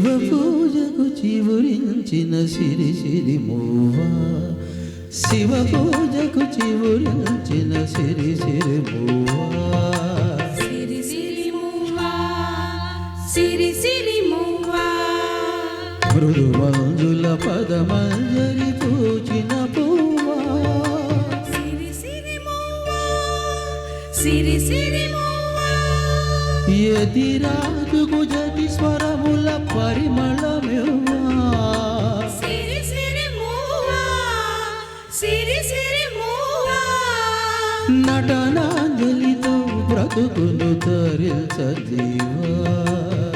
శివ పూజకు చివురించిన సిరి సిరి మూవా శివ పూజకు చివురించిన సిరి సిరి మూవా సిరి సిరి మువ్వా సిరి సిరి మువ్వా. మృదు మంజుల పదమంజరి పూచిన పువ్వా. సిరి సిరి మువ్వా సిరి సిరి మువ్వా. ఎదిరాజుకు జటి స్వరముల పరిమళమివ్వా? నటనాంజలితో బ్రతుకును తరిల్చదీవా సిరి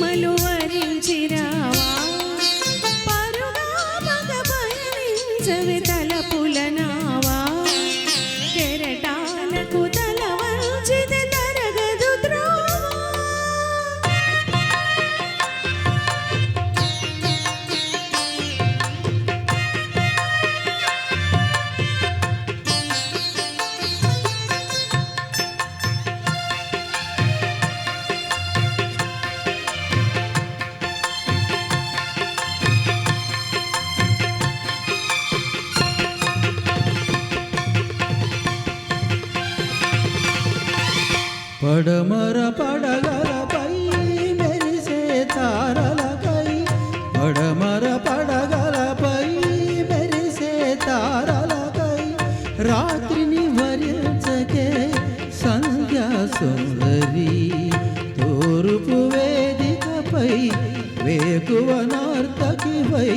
ಮಲುವ పడమర పడగలపై మెరిసే తారలకై పడమర పడగలపై మెరిసే తారలకై రాత్రిని వరించకే సంధ్యా సుందరి తూర్పు వేదికపై వేకువ నార్తకిపై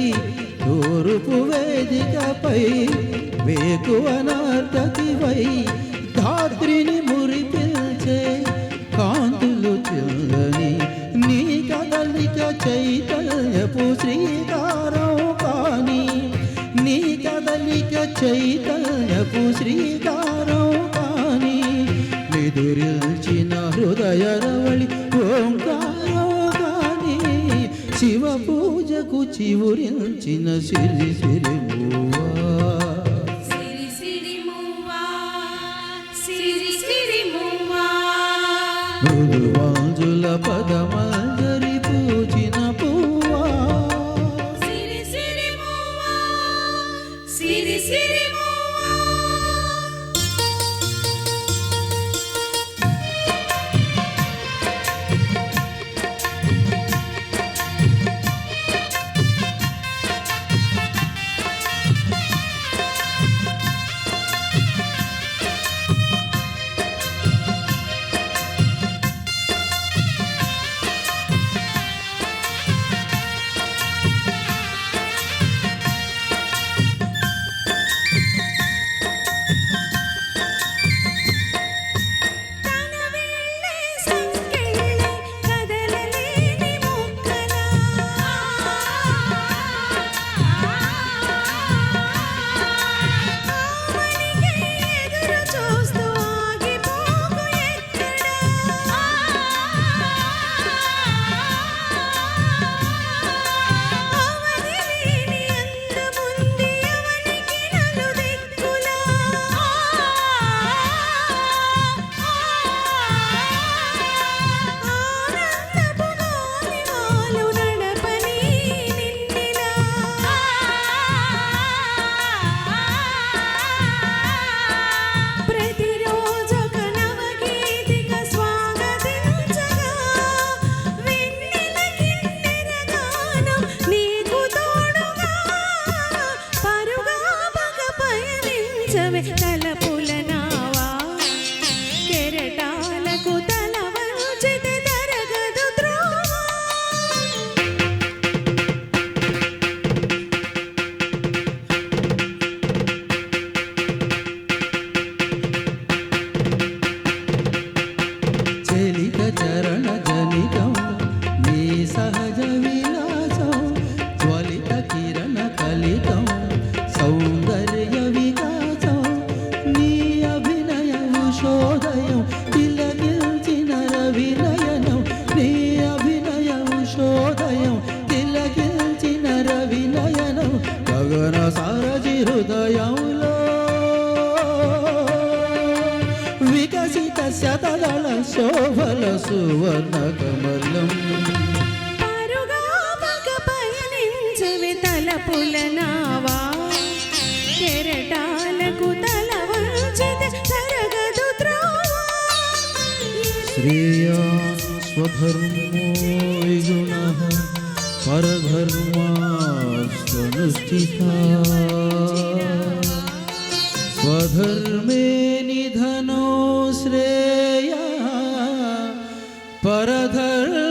తూర్పు వేదికపై వేకువ నార్తకిపై ధాత్రిని చైతన్యపు శ్రీకారం కాని నీ కదలిక చైతన్యపు శ్రీకారం కాని నిదురిల్చిన హృదయ రవళి ఓంకారం కాని శివ పూజకు చివురించిన సిరి సిరి మూవా sing, sing. శతదళ శోభల సువర్ణ కమలం తలపుల నావా. కెరటాలకు తల వంచిత తరగదు త్రోవా. శ్రేయాన్ స్వధర్మో విగుణ పరధర్మాస్వనుష్ఠిత స్వధర్మే പരധർ